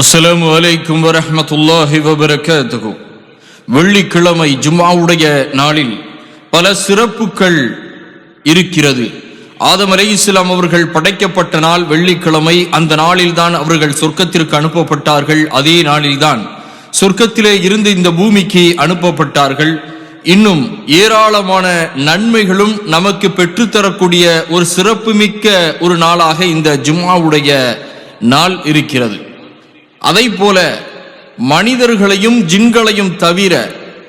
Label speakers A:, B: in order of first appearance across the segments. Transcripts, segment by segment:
A: அஸ்லாம் வலைக்கும் வரமத்துல்லாஹி வபரகாத்துஹு. வெள்ளிக்கிழமை ஜும்மாவுடைய நாளில் பல சிறப்புகள் இருக்கிறது. ஆதம் அலைஹிஸ்ஸலாம் அவர்கள் படைக்கப்பட்ட நாள் வெள்ளிக்கிழமை அந்த நாளில்தான் அவர்கள் சொர்க்கத்திற்கு அனுப்பப்பட்டார்கள். அதே நாளில்தான் சொர்க்கத்திலே இருந்து இந்த பூமிக்கு அனுப்பப்பட்டார்கள். இன்னும் ஏராளமான நன்மைகளும் நமக்கு பெற்றுத்தரக்கூடிய ஒரு சிறப்புமிக்க ஒரு நாளாக இந்த ஜும்மாவுடைய நாள் இருக்கிறது. அதை போல மனிதர்களையும் ஜின்களையும் தவிர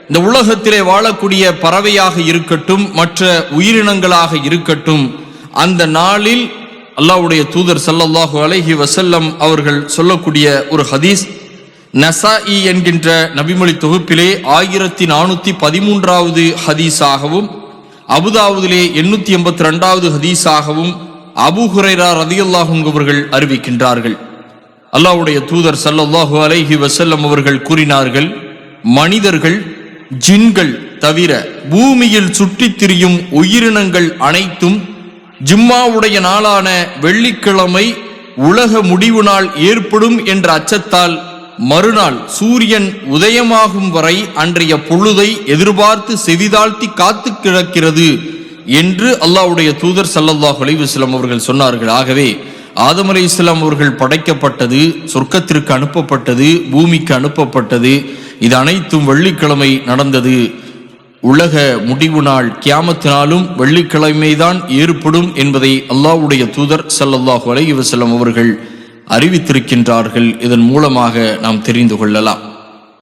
A: இந்த உலகத்திலே வாழக்கூடிய பறவையாக இருக்கட்டும் மற்ற உயிரினங்களாக இருக்கட்டும் அந்த நாளில் அல்லாஹ்வுடைய தூதர் சல்லல்லாஹு அலைஹி வசல்லம் அவர்கள் சொல்லக்கூடிய ஒரு ஹதீஸ் நசாஇ என்கின்ற நபிமொழி தொகுப்பிலே ஆயிரத்தி நானூத்தி பதிமூன்றாவது ஹதீஸாகவும் அபுதாவுதிலே எண்ணூத்தி எண்பத்தி ரெண்டாவது ஹதீஸாகவும் அபு ஹுரைரா ரதியுல்லாஹும் அவர்கள் அறிவிக்கின்றார்கள். அல்லாவுடைய தூதர் ஸல்லல்லாஹு அலைஹி வசல்லம் அவர்கள் கூறினார்கள் மனிதர்கள் ஜின்கள் தவிர பூமியில் சுற்றித் திரியும் உயிரினங்கள் அனைத்தும் ஜிம்மாவுடைய நாளான வெள்ளிக்கிழமை உலக முடிவு நாள் ஏற்படும் என்ற அச்சத்தால் மறுநாள் சூரியன் உதயமாகும் வரை அன்றைய பொழுதை எதிர்பார்த்து செவிதாழ்த்தி காத்து கிடக்கிறது என்று அல்லாவுடைய தூதர் சல்லல்லாஹ் அலைஹி அவர்கள் சொன்னார்கள். ஆகவே ஆதம் அலை இஸ்லாம் அவர்கள் படைக்கப்பட்டது சொர்க்கத்திற்கு அனுப்பப்பட்டது பூமிக்கு அனுப்பப்பட்டது. இது அனைத்தும் வெள்ளிக்கிழமை நடந்தது. உலக முடிவு நாள் கியாமத்தினாலும் வெள்ளிக்கிழமைதான் ஏற்படும் என்பதை அல்லாவுடைய தூதர் ஸல்லல்லாஹு அலைஹி வஸல்லம் அவர்கள் அறிவித்திருக்கின்றார்கள். இதன் மூலமாக நாம் தெரிந்து கொள்ளலாம்.